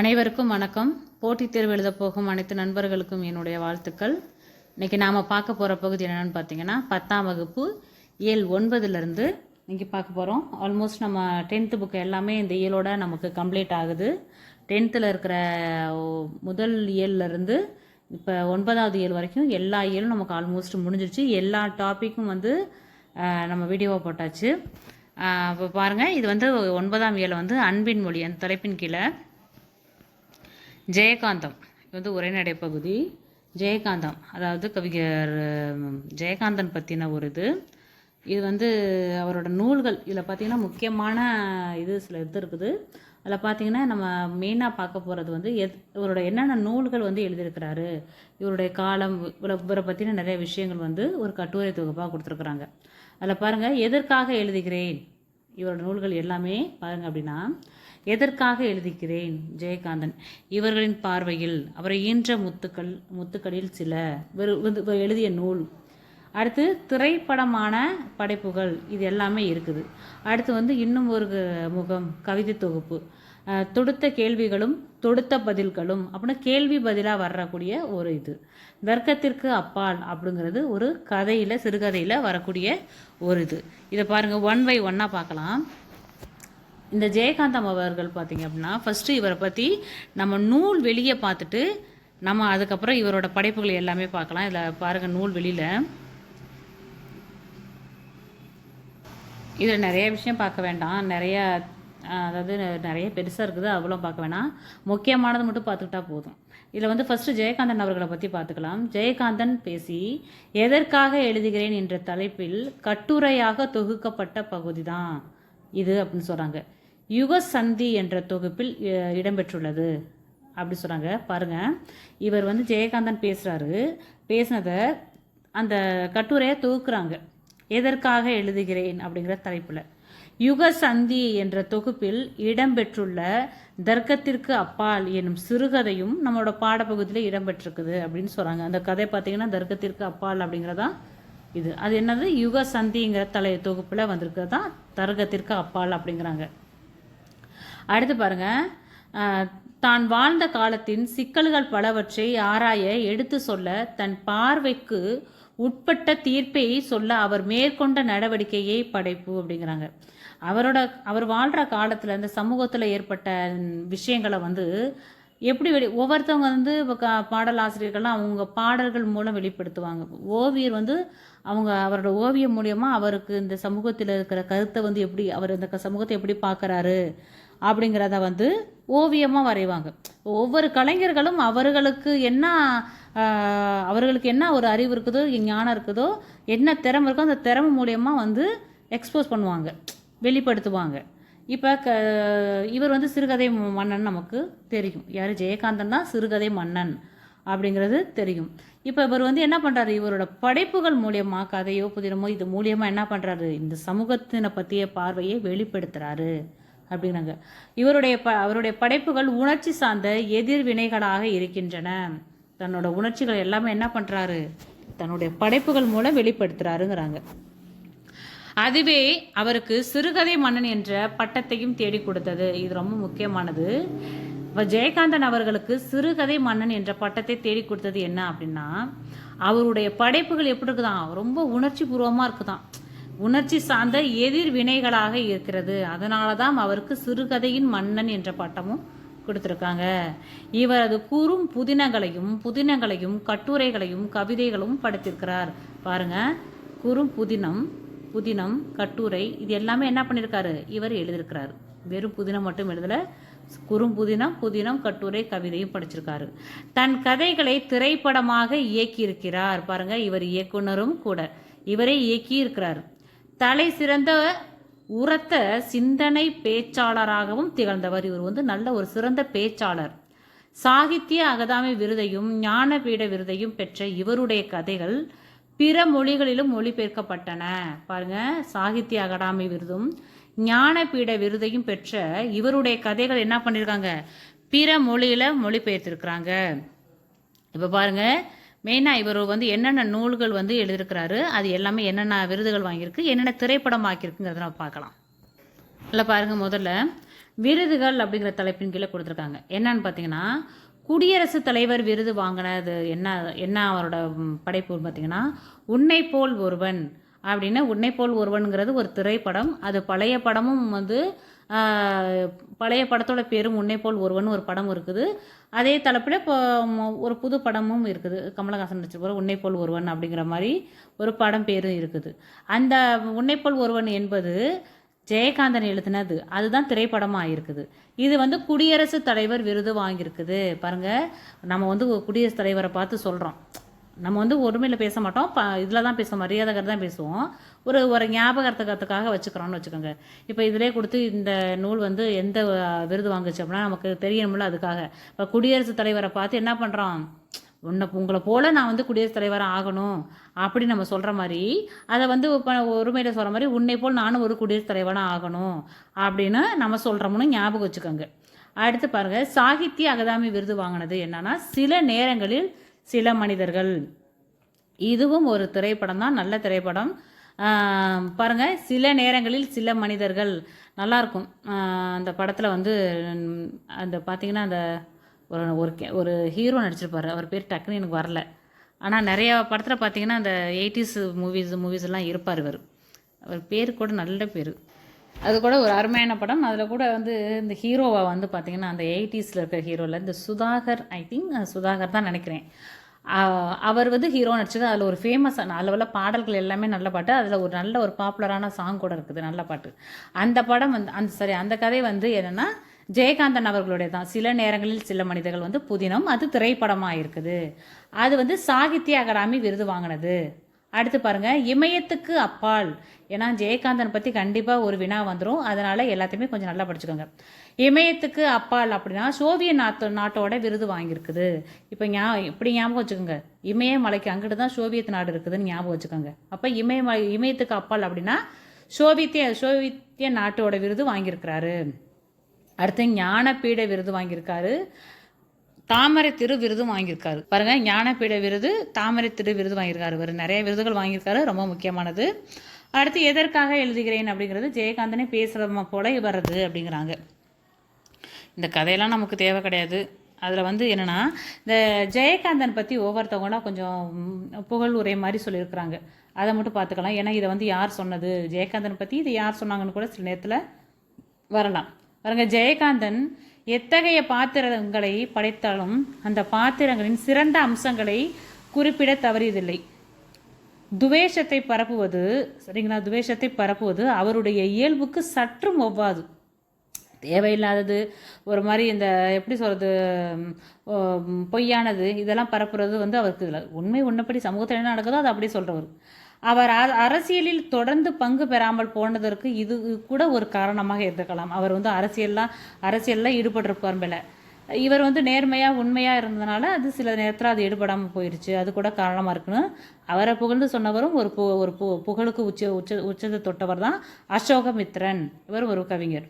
அனைவருக்கும் வணக்கம். போட்டித் தேர்வு எழுதப் போகும் அனைத்து நண்பர்களுக்கும் என்னுடைய வாழ்த்துக்கள். இன்றைக்கி நாம் பார்க்க போகிற பகுதி என்னென்னு பார்த்தீங்கன்னா பத்தாம் வகுப்பு இயல் ஒன்பதுலேருந்து இங்கே பார்க்க போகிறோம் ஆல்மோஸ்ட் நம்ம டென்த்து புக்கு எல்லாமே இந்த இயலோட நமக்கு கம்ப்ளீட் ஆகுது. டென்த்தில் இருக்கிற முதல் இயல்லேருந்து இப்போ ஒன்பதாவது இயல் வரைக்கும் எல்லா இயலும் நமக்கு ஆல்மோஸ்ட் முடிஞ்சிருச்சு. எல்லா டாப்பிக்கும் வந்து நம்ம வீடியோவை போட்டாச்சு. இப்போ பாருங்கள் இது வந்து ஒன்பதாம் இயலை வந்து அன்பின் மொழி அந்த தலைப்பின் கீழே ஜெயகாந்தம். இது வந்து உரைநடை பகுதி. ஜெயகாந்தம். அதாவது கவிஞர் ஜெயகாந்தன் பற்றின ஒரு இது. இது வந்து அவரோட நூல்கள். இதில் பார்த்தீங்கன்னா முக்கியமான இது சில இது இருக்குது. அதில் பார்த்திங்கன்னா நம்ம மெயினாக பார்க்க போகிறது வந்து எத் இவரோட என்னென்ன நூல்கள் வந்து எழுதியிருக்கிறாரு இவருடைய காலம் இவரை இவரை பற்றின நிறைய விஷயங்கள் வந்து ஒரு கட்டுரை தொகுப்பாக கொடுத்துருக்குறாங்க. அதில் பாருங்கள் எதற்காக எழுதுகிறேன்? இவரோட நூல்கள் எல்லாமே பாருங்கள் அப்படின்னா எதற்காக எழுதுகிறேன் ஜெயகாந்தன். இவர்களின் பார்வையில் அவரை ஈன்ற முத்துக்கள் முத்துக்களில் சில எழுதிய நூல். அடுத்து திரைப்படமான படைப்புகள். இது எல்லாமே இருக்குது. அடுத்து வந்து இன்னும் ஒரு முகம் கவிதை தொகுப்பு. தொடுத்த கேள்விகளும் தொடுத்த பதில்களும் அப்படின்னா கேள்வி பதிலாக வரக்கூடிய ஒரு இது. தர்க்கத்திற்கு அப்பால் அப்படிங்கிறது ஒரு கதையில் சிறுகதையில் வரக்கூடிய ஒரு இது. இதை பாருங்கள் ஒன் பை ஒன்னாக பார்க்கலாம். இந்த ஜெயகாந்தம் அவர்கள் பார்த்தீங்க அப்படின்னா ஃபஸ்ட்டு இவரை பற்றி நம்ம நூல் வெளியே பார்த்துட்டு நம்ம அதுக்கப்புறம் இவரோட படைப்புகள் எல்லாமே பார்க்கலாம். இதில் பாருங்கள் நூல் வெளியில். இதில் நிறைய விஷயம் பார்க்க வேண்டாம். நிறைய அதாவது நிறைய பெருசாக இருக்குது அவ்வளோ பார்க்க வேணாம். முக்கியமானது மட்டும் பார்த்துக்கிட்டா போதும். இதில் வந்து ஃபஸ்ட்டு ஜெயகாந்தன் அவர்களை பற்றி பார்த்துக்கலாம். ஜெயகாந்தன் பேசி எதற்காக எழுதுகிறேன் என்ற தலைப்பில் கட்டுரையாக தொகுக்கப்பட்ட பகுதி தான் இது அப்படின்னு சொல்கிறாங்க யுக சந்தி என்ற தொகுப்பில் இடம்பெற்றுள்ளது. அப்படி சொல்கிறாங்க பாருங்கள் இவர் வந்து ஜெயகாந்தன் பேசுகிறாரு பேசினதை அந்த கட்டுரையை தொகுக்குறாங்க. எதற்காக எழுதுகிறேன் அப்படிங்கிற தலைப்பில். யுக சந்தி என்ற தொகுப்பில் இடம்பெற்றுள்ள தர்க்கத்திற்கு அப்பால் எனும் சிறுகதையும் நம்மளோட பாடப்பகுதியில் இடம்பெற்றிருக்குது அப்படின்னு சொல்கிறாங்க அந்த கதை பார்த்தீங்கன்னா தர்க்கத்திற்கு அப்பால் அப்படிங்கிறதா இது. அது என்னது? யுக சந்திங்கிற தலை தொகுப்பில் வந்திருக்கிறது? தான் தர்க்கத்திற்கு அப்பால் அப்படிங்கிறாங்க. அடுத்து பாருங்க. தான் வாழ்ந்த காலத்தின் சிக்கல்கள் பலவற்றை ஆராய எடுத்து சொல்ல தன் பார்வைக்கு உட்பட்ட தீர்ப்பை சொல்ல அவர் மேற்கொண்ட நடவடிக்கையை படைப்பு அப்படிங்கிறாங்க. அவரோட அவர் வாழ்கிற காலத்தில் இந்த சமூகத்தில் ஏற்பட்ட விஷயங்களை வந்து எப்படி வெளி ஒவ்வொருத்தவங்க வந்து இப்போ கா பாடல் ஆசிரியர்கள்லாம் அவங்க பாடல்கள் மூலம் வெளிப்படுத்துவாங்க. ஓவியர் வந்து அவங்க அவரோட ஓவியம் மூலியமாக அவருக்கு இந்த சமூகத்தில் இருக்கிற கருத்தை வந்து எப்படி அவர் இந்த சமூகத்தை எப்படி பார்க்குறாரு அப்படிங்கிறத வந்து ஓவியமாக வரைவாங்க. ஒவ்வொரு கலைஞர்களும் அவர்களுக்கு என்ன அவர்களுக்கு என்ன ஒரு அறிவு இருக்குதோ ஞானம் இருக்குதோ என்ன திறமை இருக்கோ அந்த திறமை மூலியமாக வந்து எக்ஸ்போஸ் பண்ணுவாங்க வெளிப்படுத்துவாங்க. இப்போ க இவர் வந்து சிறுகதை மன்னன் நமக்கு தெரியும். யார்? ஜெயகாந்தன் தான் சிறுகதை மன்னன் அப்படிங்கிறது தெரியும். இப்போ இவர் வந்து என்ன பண்ணுறாரு இவரோட படைப்புகள் மூலியமாக கதையோ புதினமோ இது மூலியமாக என்ன பண்ணுறாரு இந்த சமூகத்தினை பற்றிய பார்வையை வெளிப்படுத்துகிறாரு அப்படிங்கிறாங்க இவருடைய ப அவருடைய படைப்புகள் உணர்ச்சி சார்ந்த எதிர்வினைகளாக இருக்கின்றன. தன்னோட உணர்ச்சிகள் எல்லாமே என்ன பண்ணுறாரு தன்னுடைய படைப்புகள் மூலம் வெளிப்படுத்துகிறாருங்கிறாங்க அதுவே அவருக்கு சிறுகதை மன்னன் என்ற பட்டத்தையும் தேடி கொடுத்தது. இது ரொம்ப முக்கியமானது. இப்போ ஜெயகாந்தன் அவர்களுக்கு சிறுகதை மன்னன் என்ற பட்டத்தை தேடி கொடுத்தது என்ன அப்படின்னா அவருடைய படைப்புகள் எப்படி இருக்குதாம் ரொம்ப உணர்ச்சி பூர்வமாக இருக்குதாம் உணர்ச்சி சார்ந்த எதிர்வினைகளாக இருக்கிறது. அதனால தான் அவருக்கு சிறுகதையின் மன்னன் என்ற பட்டமும் கொடுத்துருக்காங்க. இவரது கூறும் புதினங்களையும் புதினங்களையும் கட்டுரைகளையும் கவிதைகளும் படைத்திருக்கிறார். பாருங்க. குறும் புதினம் புதினம் கட்டுரை இது எல்லாமே என்ன பண்ணியிருக்காரு இவர் எழுதியிருக்கிறார். வெறும் புதினம் மட்டும் எழுதல குறும்புதினம் புதினம் கட்டுரை கவிதையும் படிச்சிருக்காரு. தன் கதைகளை திரைப்படமாக இயக்கியிருக்கிறார். பாருங்க இவர் இயக்குனரும் கூட. இவரே இயக்கியிருக்கிறார். தலை சிறந்த உரத்த சிந்தனை பேச்சாளராகவும் திகழ்ந்தவர். இவர் வந்து நல்ல ஒரு சிறந்த பேச்சாளர். சாகித்ய அகதாமி விருதையும் ஞானபீட விருதையும் பெற்ற இவருடைய கதைகள் பிற மொழிகளிலும் மொழிபெயர்க்கப்பட்டன. பாருங்க சாகித்ய அகாடமி விருதும் ஞானபீட விருதையும் பெற்ற இவருடைய கதைகள் என்ன பண்ணியிருக்காங்க பிற மொழியில மொழிபெயர்த்திருக்கிறாங்க. இப்போ பாருங்க மெயினாக இவர் வந்து என்னென்ன நூல்கள் வந்து எழுதியிருக்கிறாரு அது எல்லாமே என்னென்ன விருதுகள் வாங்கியிருக்கு என்னென்ன திரைப்படம் ஆக்கியிருக்குங்கிறத நம்ம பார்க்கலாம். இல்லை பாருங்கள் முதல்ல விருதுகள் அப்படிங்கிற தலைப்பின் கீழே கொடுத்துருக்காங்க. என்னன்னு பார்த்தீங்கன்னா குடியரசுத் தலைவர் விருது வாங்கினது என்ன என்ன அவரோட படைப்பு பார்த்தீங்கன்னா உன்னை போல் ஒருவன் அப்படின்னா உன்னை போல் ஒருவனுங்கிறது ஒரு திரைப்படம் அது பழைய படமும் வந்து பழைய படத்தோட பேரும் உன்னை போல் ஒருவன் ஒரு படம் இருக்குது. அதே தலைப்பில் இப்போ ஒரு புது படமும் இருக்குது. கமலஹாசன் நடிச்சிருக்கிற உன்னை போல் ஒருவன் அப்படிங்கிற மாதிரி ஒரு படம் பேரும் இருக்குது. அந்த உன்னை போல் ஒருவன் என்பது ஜெயகாந்தன் எழுதினது. அதுதான் திரைப்படமாக இருக்குது. இது வந்து குடியரசுத் தலைவர் விருது வாங்கியிருக்குது. பாருங்கள் நம்ம வந்து குடியரசுத் தலைவரை பார்த்து சொல்கிறோம் நம்ம வந்து ஒருமையில் பேச மாட்டோம். ப இதில் தான் பேசுவோம். மரியாதைகர் தான் பேசுவோம். ஒரு ஒரு ஞாபகத்துக்காக வச்சுக்கிறோம்னு வச்சுக்கோங்க. இப்போ இதிலே கொடுத்து இந்த நூல் வந்து எந்த விருது வாங்குச்சு அப்படின்னா நமக்கு தெரியணும்ல அதுக்காக. இப்போ குடியரசுத் தலைவரை பார்த்து என்ன பண்ணுறோம் உன்னை உங்களை போல் நான் வந்து குடியரசுத் தலைவராக ஆகணும் அப்படி நம்ம சொல்கிற மாதிரி அதை வந்து இப்போ ஒருமையில் சொல்கிற மாதிரி உன்னை போல் நானும் ஒரு குடியரசுத் தலைவராக ஆகணும் அப்படின்னு நம்ம சொல்கிறோம்னு ஞாபகம் வச்சுக்கோங்க. அடுத்து பாருங்கள் சாகித்ய அகாதமி விருது வாங்கினது என்னன்னா சில நேரங்களில் சில மனிதர்கள். இதுவும் ஒரு திரைப்படம் தான் நல்ல திரைப்படம். பாருங்கள் சில நேரங்களில் சில மனிதர்கள் நல்லா இருக்கும் அந்த படத்தில் வந்து அந்த பார்த்தீங்கன்னா அந்த ஒரு ஒரு கே- ஒரு ஹீரோ நடிச்சிருப்பார். அவர் பேர் டக்குன்னு எனக்கு வரல. ஆனால் நிறைய படத்தில் பார்த்தீங்கன்னா அந்த எயிட்டிஸ் மூவிஸ் மூவிஸ் எல்லாம் இருப்பார் இவர். அவர் பேர் கூட நல்ல பேர். அது கூட ஒரு அருமையான படம். அதில் கூட வந்து இந்த ஹீரோவை வந்து பார்த்தீங்கன்னா அந்த எயிட்டிஸில் இருக்கிற ஹீரோவில் இந்த சுதாகர் ஐ திங்க் சுதாகர் தான் நினைக்கிறேன். அவர் வந்து ஹீரோ நடிச்சது அதில் ஒரு ஃபேமஸான அதில் உள்ள பாடல்கள் எல்லாமே நல்ல பாட்டு. அதில் ஒரு நல்ல ஒரு பாப்புலரான சாங் கூட இருக்குது. நல்ல பாட்டு. அந்த படம் வந்து அந்த சரி அந்த கதை வந்து என்னென்னா ஜெயகாந்தன் அவர்களுடைய தான் சில நேரங்களில் சில மனிதர்கள் வந்து புதினம் அது திரைப்படமாக இருக்குது அது வந்து சாகித்ய அகாடமி விருது வாங்கினது. அடுத்து பாருங்கள் இமயத்துக்கு அப்பால். ஏன்னா ஜெயகாந்தன் பற்றி கண்டிப்பாக ஒரு வினா வந்துடும் அதனால் எல்லாத்தையுமே கொஞ்சம் நல்லா படிச்சுக்கோங்க. இமயத்துக்கு அப்பால் அப்படின்னா சோவியத் நாட்டு நாட்டோட விருது வாங்கியிருக்குது. இப்போ ஞா இப்படி ஞாபகம் வச்சுக்கோங்க. இமயமலைக்கு அங்கிட்டு தான் சோவியத் நாடு இருக்குதுன்னு ஞாபகம் வச்சுக்கோங்க. அப்போ இமயமலை இமயத்துக்கு அப்பால் அப்படின்னா சோவியத்திய சோவியத்திய நாட்டோட விருது வாங்கியிருக்கிறாரு. அடுத்து ஞானபீட விருது வாங்கியிருக்காரு. தாமரை திரு விருதும் வாங்கியிருக்காரு. பாருங்க ஞானபீட விருது தாமரை திரு விருது வாங்கியிருக்காரு. இவர் நிறைய விருதுகள் வாங்கியிருக்காரு ரொம்ப முக்கியமானது. அடுத்து எதற்காக எழுதுகிறேன்? அப்படிங்கிறது ஜெயகாந்தனே பேசுகிறத போல வர்றது அப்படிங்கிறாங்க. இந்த கதையெல்லாம் நமக்கு தேவை கிடையாது. அதில் வந்து என்னென்னா இந்த ஜெயகாந்தன் பற்றி ஒவ்வொருத்தவங்களா கொஞ்சம் புகழ் உரை மாதிரி சொல்லியிருக்கிறாங்க. அதை மட்டும் பார்த்துக்கலாம். ஏன்னா இதை வந்து யார் சொன்னது? ஜெயகாந்தன் பற்றி இது யார் சொன்னாங்கன்னு கூட சில நேரத்தில் வரலாம். பாருங்கள் ஜெயகாந்தன் எத்தகைய பாத்திரங்களை படைத்தாலும் அந்த பாத்திரங்களின் சிறந்த அம்சங்களை குறிப்பிட தவறியதில்லை. துவேஷத்தை பரப்புவது சரிங்களா? துவேஷத்தை பரப்புவது அவருடைய இயல்புக்கு சற்றும் ஒவ்வாது. தேவையில்லாதது ஒரு மாதிரி இந்த எப்படி சொல்கிறது பொய்யானது இதெல்லாம் பரப்புறது வந்து அவருக்கு இல்லை. உண்மை உன்னப்படி சமூகத்தில் என்ன நடக்குதோ அதை அப்படியே சொல்கிறவர் அவர் அ- அரசியலில் தொடர்ந்து பங்கு பெறாமல் போனதற்கு இது கூட ஒரு காரணமாக இருந்திருக்கலாம் அவர் வந்து அரசியல்லாம் அரசியலில் ஈடுபட்டிருப்பார் மேல இவர் வந்து நேர்மையாக உண்மையாக இருந்ததுனால அது சில நேரத்தில் அது ஈடுபடாமல் போயிடுச்சு அது கூட காரணமாக இருக்குன்னு அவரை புகழ்ந்து சொன்னவரும் ஒரு பு ஒரு பு புகழுக்கு உச்ச உச்ச உச்சத்தை தொட்டவர் தான் அசோகமித்ரன். இவர் ஒரு கவிஞர்.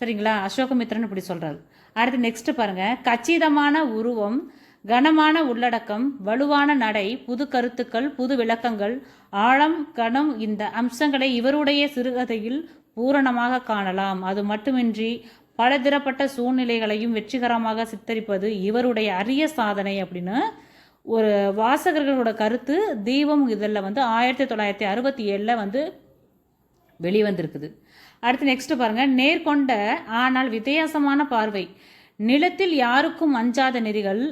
சரிங்களா? அசோகமித்ரன் இப்படி சொல்கிறார் அடுத்து நெக்ஸ்ட்டு பாருங்கள் கச்சிதமான உருவம் கனமான உள்ளடக்கம் வலுவான நடை புது கருத்துக்கள் புது விளக்கங்கள் ஆழம் கனம் இந்த அம்சங்களை இவருடைய சிறுகதையில் பூரணமாக காணலாம். அது மட்டுமின்றி பலதரப்பட்ட சூழ்நிலைகளையும் வெற்றிகரமாக சித்தரிப்பது இவருடைய அரிய சாதனை அப்படின்னு ஒரு வாசகர்களோட கருத்து தீபம் இதில் வந்து ஆயிரத்தி தொள்ளாயிரத்தி அறுபத்தி ஏழில் வந்து வெளிவந்திருக்குது. அடுத்து நெக்ஸ்ட் பாருங்க. நேர்கொண்ட ஆனால் வித்தியாசமான பார்வை. நிலத்தில் யாருக்கும் அஞ்சாத நெறிகள்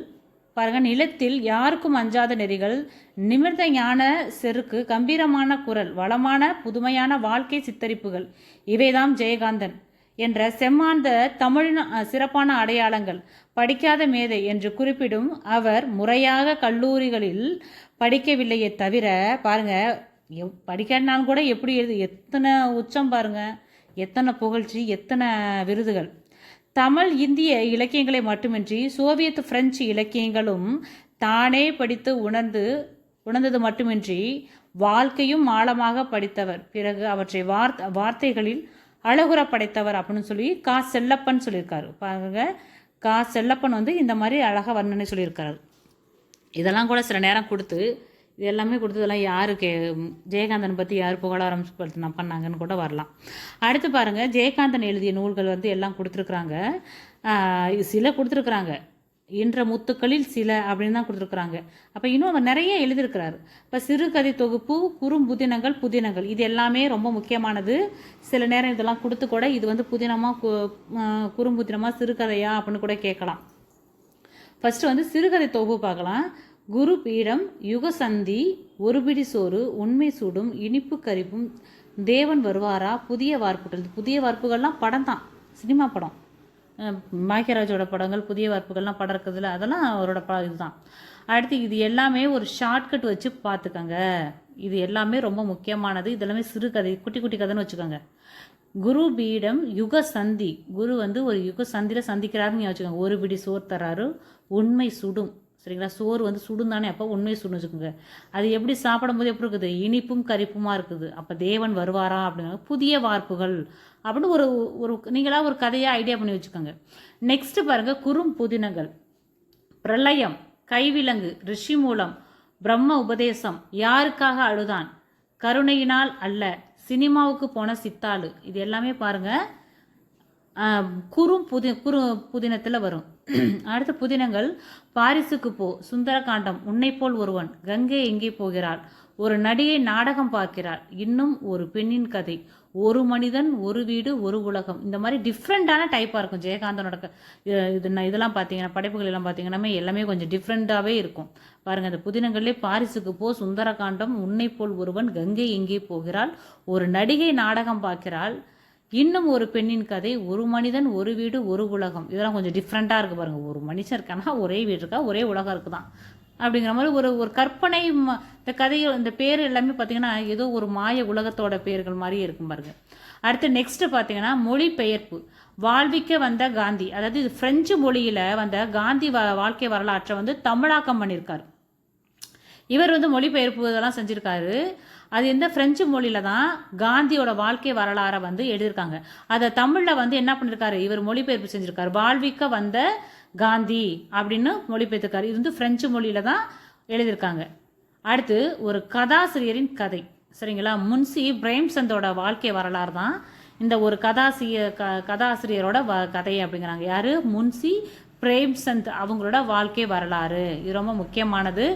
பாருங்க நிலத்தில் யாருக்கும் அஞ்சாத நெறிகள் நிமிர்ந்த ஞான செருக்கு கம்பீரமான குரல் வளமான புதுமையான வாழ்க்கை சித்தரிப்புகள் இவைதாம் ஜெயகாந்தன் என்ற செம்மாந்த தமிழின் சிறப்பான அடையாளங்கள் படிக்காத மேதை என்று குறிப்பிடும் அவர் முறையாக கல்லூரிகளில் படிக்கவில்லையே தவிர பாருங்க எவ் படிக்காட்டினாலும் கூட எப்படி எழுது எத்தனை உச்சம் பாருங்க எத்தனை புகழ்ச்சி எத்தனை விருதுகள். தமிழ் இந்திய இலக்கியங்களை மட்டுமின்றி சோவியத் பிரெஞ்சு இலக்கியங்களும் தானே படித்து உணர்ந்து உணர்ந்தது மட்டுமின்றி வாழ்க்கையும் ஆழமாக படித்தவர். பிறகு அவற்றை வார்த் வார்த்தைகளில் அழகுற படைத்தவர் அப்படின்னு சொல்லி கா. செல்லப்பன் சொல்லியிருக்காரு. பாருங்க கா. செல்லப்பன் வந்து இந்த மாதிரி அழகாக வர்ணனை சொல்லியிருக்காரு. இதெல்லாம் கூட சில நேரம் கொடுத்து இது எல்லாமே கொடுத்ததெல்லாம் யாருக்கு ஜெயகாந்தன் பற்றி யார் புகழாரம் பண்ணாங்கன்னு கூட வரலாம். அடுத்து பாருங்கள் ஜெயகாந்தன் எழுதிய நூல்கள் வந்து எல்லாம் கொடுத்துருக்குறாங்க. சில கொடுத்துருக்குறாங்க. இன்ற முத்துக்களில் சில அப்படின்னு தான் கொடுத்துருக்குறாங்க. அப்போ இன்னும் அவர் நிறைய எழுதியிருக்கிறார். இப்போ சிறுகதை தொகுப்பு குறும்புதினங்கள் புதினங்கள் இது எல்லாமே ரொம்ப முக்கியமானது. சில நேரம் இதெல்லாம் கொடுத்து கூட இது வந்து புதினமாக கு குறும்புதினமாக சிறுகதையா அப்படின்னு கூட கேட்கலாம். ஃபஸ்ட்டு வந்து சிறுகதை தொகுப்பு பார்க்கலாம். குரு பீடம் யுகசந்தி ஒருபிடி சோறு உண்மை சூடும் இனிப்பு கரிப்பும் தேவன் வருவாரா? புதிய வார்ப்புகள் புதிய வார்ப்புகள்லாம் படம் தான் சினிமா படம். அஹ் பாக்யராஜோட படங்கள் புதிய வார்ப்புகள்லாம் படம் இருக்குதுல்ல அதெல்லாம் அவரோட ப இதுதான். அடுத்து இது எல்லாமே ஒரு ஷார்ட்கட் வச்சு பார்த்துக்கங்க. இது எல்லாமே ரொம்ப முக்கியமானது. இது எல்லாமே சிறுகதை குட்டி குட்டி கதைன்னு வச்சுக்கோங்க. குரு பீடம் யுக சந்தி குரு வந்து ஒரு யுக சந்தியில் சந்திக்கிறாருன்னு வச்சுக்கோங்க. ஒரு பிடி சோறு தராரு உண்மை சுடும். சரிங்களா? சோறு வந்து சுடுந்தானே அப்போ உண்மையை சுடும் வச்சுக்கோங்க. அது எப்படி சாப்பிடும்போது எப்படி இருக்குது? இனிப்பும் கரிப்புமாக இருக்குது. அப்போ தேவன் வருவாரா அப்படிங்கிற புதிய வார்ப்புகள் அப்படின்னு ஒரு ஒரு நீங்களாக ஒரு கதையாக ஐடியா பண்ணி வச்சுக்கோங்க. நெக்ஸ்ட்டு பாருங்கள் குறும் புதினங்கள். பிரளயம் கைவிலங்கு ரிஷி மூலம் பிரம்ம உபதேசம் யாருக்காக அழுதான்? கருணையினால் அல்ல. சினிமாவுக்கு போன சித்தாளு. இது எல்லாமே பாருங்கள் குறும் புதி குறு புதினத்தில் வரும். அடுத்த புதினங்கள் பாரிசுக்கு போ சுந்தரகாண்டம் உன்னை போல் ஒருவன் கங்கை எங்கே போகிறாள்? ஒரு நடிகை நாடகம் பார்க்கிறாள். இன்னும் ஒரு பெண்ணின் கதை. ஒரு மனிதன் ஒரு வீடு ஒரு உலகம். இந்த மாதிரி டிஃப்ரெண்ட்டான டைப்பாக இருக்கும். ஜெயகாந்தனோட இது- நான் இதெல்லாம் பார்த்தீங்கன்னா படைப்புகள் எல்லாம் பார்த்தீங்கன்னா எல்லாமே கொஞ்சம் டிஃப்ரெண்ட்டாகவே இருக்கும். பாருங்க அந்த புதினங்கள்லேயே பாரிசுக்கு போ சுந்தரகாண்டம் உன்னை போல் ஒருவன் கங்கை எங்கே போகிறாள்? ஒரு நடிகை நாடகம் பார்க்கிறாள். இன்னும் ஒரு பெண்ணின் கதை ஒரு மனிதன் ஒரு வீடு ஒரு உலகம். இதெல்லாம் கொஞ்சம் டிஃப்ரெண்ட்டாக இருக்குது பாருங்கள் ஒரு மனுஷன் இருக்கானா ஒரே வீடு இருக்கா? ஒரே உலகம் இருக்குதான். அப்படிங்கிற மாதிரி ஒரு ஒரு கற்பனை ம- இந்த கதைகள் இந்த பேர் எல்லாமே பார்த்தீங்கன்னா ஏதோ ஒரு மாய உலகத்தோட பேர்கள் மாதிரி இருக்கும் பாருங்க. அடுத்து நெக்ஸ்ட்டு பார்த்தீங்கன்னா மொழிபெயர்ப்பு. வாழ்விக்க வந்த காந்தி அதாவது இது ஃப்ரெஞ்சு மொழியில் வந்த காந்தி வ வாழ்க்கை வரலாற்றை வந்து தமிழாக்கம் பண்ணியிருக்காரு இவர் வந்து மொழிபெயர்ப்பு இதெல்லாம் செஞ்சுருக்காரு. அது எந்த பிரெஞ்சு மொழியில தான் காந்தியோட வாழ்க்கை வரலாறை வந்து எழுதியிருக்காங்க. அதை தமிழில் வந்து என்ன பண்ணியிருக்காரு இவர் மொழிபெயர்ப்பு செஞ்சிருக்காரு. வாழ்விக்க வந்த காந்தி அப்படின்னு மொழிபெயர்த்திருக்காரு. இது வந்து பிரெஞ்சு மொழியில தான் எழுதியிருக்காங்க. அடுத்து ஒரு கதாசிரியரின் கதை. சரிங்களா? முன்சி பிரேம்சந்தோட வாழ்க்கை வரலாறு தான் இந்த ஒரு கதாசிய க கதாசிரியரோட வ கதை அப்படிங்கிறாங்க. யாரு? முன்சி பிரேம்சந்த் அவங்களோட வாழ்க்கை வரலாறு. இது ரொம்ப முக்கியமானது.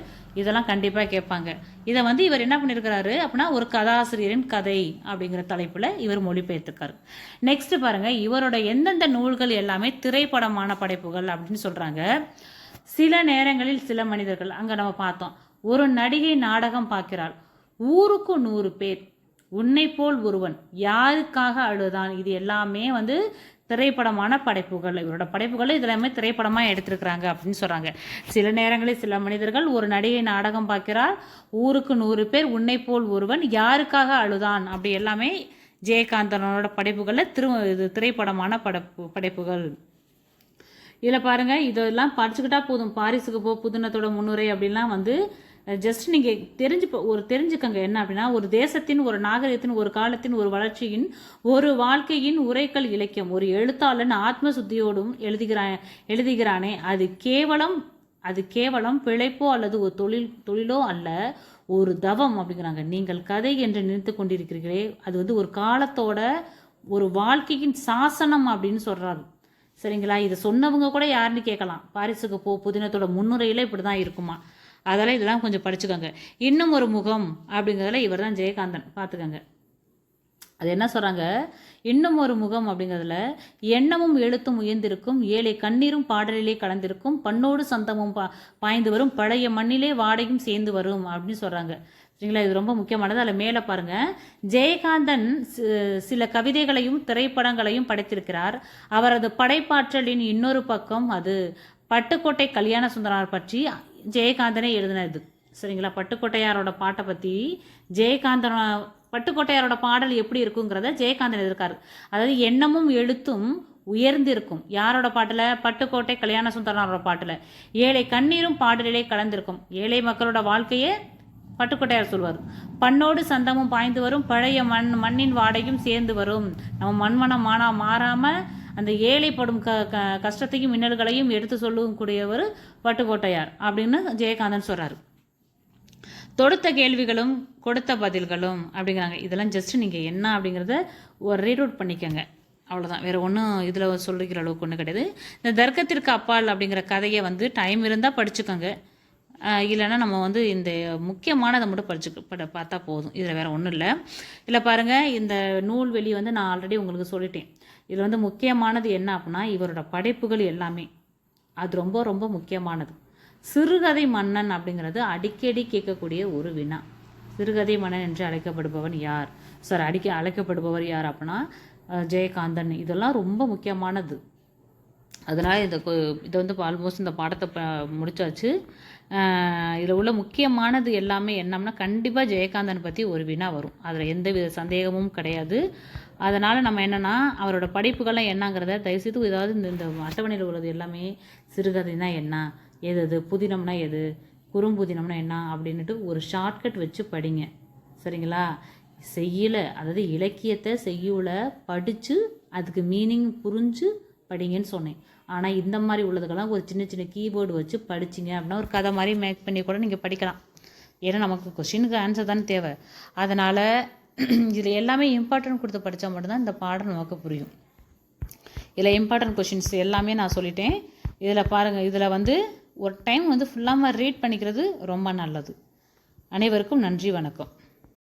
இதெல்லாம் கண்டிப்பாக கேட்பாங்க. இதை வந்து இவர் என்ன பண்ணியிருக்கிறாரு அப்படின்னா ஒரு கதாசிரியரின் கதை அப்படிங்கிற தலைப்பில் இவர் மொழிபெயர்த்திருக்காரு. நெக்ஸ்ட் பாருங்கள் இவரோட எந்தெந்த நூல்கள் எல்லாமே திரைப்படமான படைப்புகள் அப்படின்னு சொல்கிறாங்க சில நேரங்களில் சில மனிதர்கள் அங்கே நம்ம பார்த்தோம் ஒரு நடிகை நாடகம் பார்க்கிறாள். ஊருக்கு நூறு பேர் உன்னை போல் ஒருவன் யாருக்காக அழுதான்? இது எல்லாமே வந்து திரைப்படமான படைப்புகள். இவரோட படைப்புகள் இதெல்லாமே திரைப்படமாக எடுத்திருக்கிறாங்க அப்படின்னு சொல்கிறாங்க சில நேரங்களில் சில மனிதர்கள் ஒரு நடிகை நாடகம் பார்க்கிறார். ஊருக்கு நூறு பேர் உன்னை போல் ஒருவன் யாருக்காக அழுதான்? அப்படி எல்லாமே ஜெயகாந்தனோட படைப்புகளில் திரு இது திரைப்படமான படைப்பு படைப்புகள். இதில் பாருங்கள் இதெல்லாம் படிச்சுக்கிட்டா போதும். பாரிஸுக்கு போ புதினத்தோட முன்னுரை அப்படின்லாம் வந்து ஜஸ்ட் நீங்கள் தெரிஞ்சு ஒரு தெரிஞ்சுக்கங்க. என்ன அப்படின்னா ஒரு தேசத்தின் ஒரு நாகரிகத்தின் ஒரு காலத்தின் ஒரு வளர்ச்சியின் ஒரு வாழ்க்கையின் உரைக்கல் இலக்கியம். ஒரு எழுத்தாளன் ஆத்ம சுத்தியோடும் எழுதுகிறான் எழுதுகிறானே அது கேவலம் அது கேவலம் பிழைப்போ அல்லது ஒரு தொழில் தொழிலோ அல்ல ஒரு தவம் அப்படிங்கிறாங்க. நீங்கள் கதை என்று நினைத்து கொண்டிருக்கிறீர்களே அது வந்து ஒரு காலத்தோட ஒரு வாழ்க்கையின் சாசனம் அப்படின்னு சொல்கிறாரு சரிங்களா? இதை சொன்னவங்க கூட யாருன்னு கேட்கலாம். பாரிஸுக்கு போ புதினத்தோட முன்னுரையில இப்படி தான் இருக்குமா? அதெல்லாம் இதெல்லாம் கொஞ்சம் படிச்சுக்கோங்க. இன்னும் ஒரு முகம் அப்படிங்கிறதுல இவர் தான் ஜெயகாந்தன். பார்த்துக்கோங்க. அது என்ன சொல்கிறாங்க இன்னும் ஒரு முகம் அப்படிங்கிறதுல எண்ணமும் எழுத்தும் உயர்ந்திருக்கும் ஏழை கண்ணீரும் பாடலிலே கலந்திருக்கும் பண்ணோடு சந்தமும் பா பாய்ந்து வரும் பழைய மண்ணிலே வாடையும் சேர்ந்து வரும் அப்படின்னு சொல்கிறாங்க சரிங்களா? இது ரொம்ப முக்கியமானது. அதில் மேலே பாருங்கள் ஜெயகாந்தன் சில கவிதைகளையும் திரைப்படங்களையும் படைத்திருக்கிறார். அவரது படைப்பாற்றலின் இன்னொரு பக்கம் அது பட்டுக்கோட்டை கல்யாண சுந்தரார் பற்றி ஜெயகாந்தனே எழுதினது. சரிங்களா? பட்டுக்கோட்டையாரோட பாட்டை பற்றி ஜெயகாந்தன பட்டுக்கோட்டையாரோட பாடல் எப்படி இருக்குங்கிறத ஜெயகாந்தன் எழுதியிருக்காரு. அதாவது எண்ணமும் எழுத்தும் உயர்ந்திருக்கும். யாரோட பாட்டில்? பட்டுக்கோட்டை கல்யாண சுந்தரனாரோட பாட்டில். ஏழை கண்ணீரும் பாடலிலே கலந்திருக்கும். ஏழை மக்களோட வாழ்க்கையே பட்டுக்கோட்டையார் சொல்வார். பண்ணோடு சந்தமும் பாய்ந்து வரும். பழைய மண் மண்ணின் வாடையும் சேர்ந்து வரும். நம்ம மண்மனம் மானா மாறாமல் அந்த ஏழைப்படும் க க கஷ்டத்தையும் மின்னல்களையும் எடுத்து சொல்லவும் கூடியவர் பட்டுக்கோட்டையார் அப்படின்னு ஜெயகாந்தன் சொல்கிறார் தொடுத்த கேள்விகளும் கொடுத்த பதில்களும் அப்படிங்கிறாங்க. இதெல்லாம் ஜஸ்ட் நீங்கள் என்ன அப்படிங்கிறத ஒரு ரீட் பண்ணிக்கோங்க. அவ்வளோதான் வேறு ஒன்றும் இதில் சொல்லிக்கிற அளவுக்கு ஒன்றும் கிடையாது. இந்த தர்க்கத்திற்கு அப்பால் அப்படிங்கிற கதையை வந்து டைம் இருந்தால் படிச்சுக்கோங்க. இல்லைன்னா நம்ம வந்து இந்த முக்கியமானதை மட்டும் படிச்சு பார்த்தா போதும். இதில் வேறு ஒன்றும் இல்லை. இல்லை பாருங்கள் இந்த நூல் வெளி வந்து நான் ஆல்ரெடி உங்களுக்கு சொல்லிட்டேன். இதில் வந்து முக்கியமானது என்ன அப்படின்னா இவரோட படைப்புகள் எல்லாமே. அது ரொம்ப ரொம்ப முக்கியமானது. சிறுகதை மன்னன் அப்படிங்கிறது அடிக்கடி கேட்கக்கூடிய ஒரு வினா. சிறுகதை மன்னன் என்று அழைக்கப்படுபவன் யார்? சார் அடிக்க அழைக்கப்படுபவர் யார் அப்படின்னா ஜெயகாந்தன். இதெல்லாம் ரொம்ப முக்கியமானது. அதனால் இந்த இதை வந்து ஆல்மோஸ்ட் இந்த பாடத்தை ப முடிச்சாச்சு. இதில் உள்ள முக்கியமானது எல்லாமே என்னம்னா கண்டிப்பாக ஜெயகாந்தன் பற்றி ஒரு வினா வரும். அதில் எந்த வித சந்தேகமும் கிடையாது. அதனால் நம்ம என்னென்னா அவரோட படைப்புகள்லாம் என்னங்கிறத தயவுசெய்து ஏதாவது இந்த இந்த அட்டவணையில் உள்ளது எல்லாமே சிறுகதைனா என்ன? எது எது? புதினம்னா எது? குறும்புதினம்னா என்ன? அப்படின்ட்டு ஒரு ஷார்ட்கட் வச்சு படிங்க. சரிங்களா? செய்யலை அதாவது இலக்கியத்தை செய்யுள படித்து அதுக்கு மீனிங் புரிஞ்சு படிங்கன்னு சொன்னேன். ஆனால் இந்த மாதிரி உள்ளதுக்கெல்லாம் ஒரு சின்ன சின்ன கீபோர்டு வச்சு படிச்சிங்க அப்படின்னா ஒரு கதை மாதிரி மேக் பண்ணி கூட நீங்கள் படிக்கலாம். ஏன்னா நமக்கு கொஷினுக்கு ஆன்சர் தானே தேவை. அதனால் இதில் எல்லாமே இம்பார்ட்டன்ட் கொடுத்து படித்தா மட்டும்தான் இந்த பாடம் நமக்கு புரியும். இதில் இம்பார்ட்டன்ட் கொஷின்ஸ் எல்லாமே நான் சொல்லிட்டேன். இதில் பாருங்கள் இதில் வந்து ஒரு டைம் வந்து ஃபுல்லாக ரீட் பண்ணிக்கிறது ரொம்ப நல்லது. அனைவருக்கும் நன்றி வணக்கம்.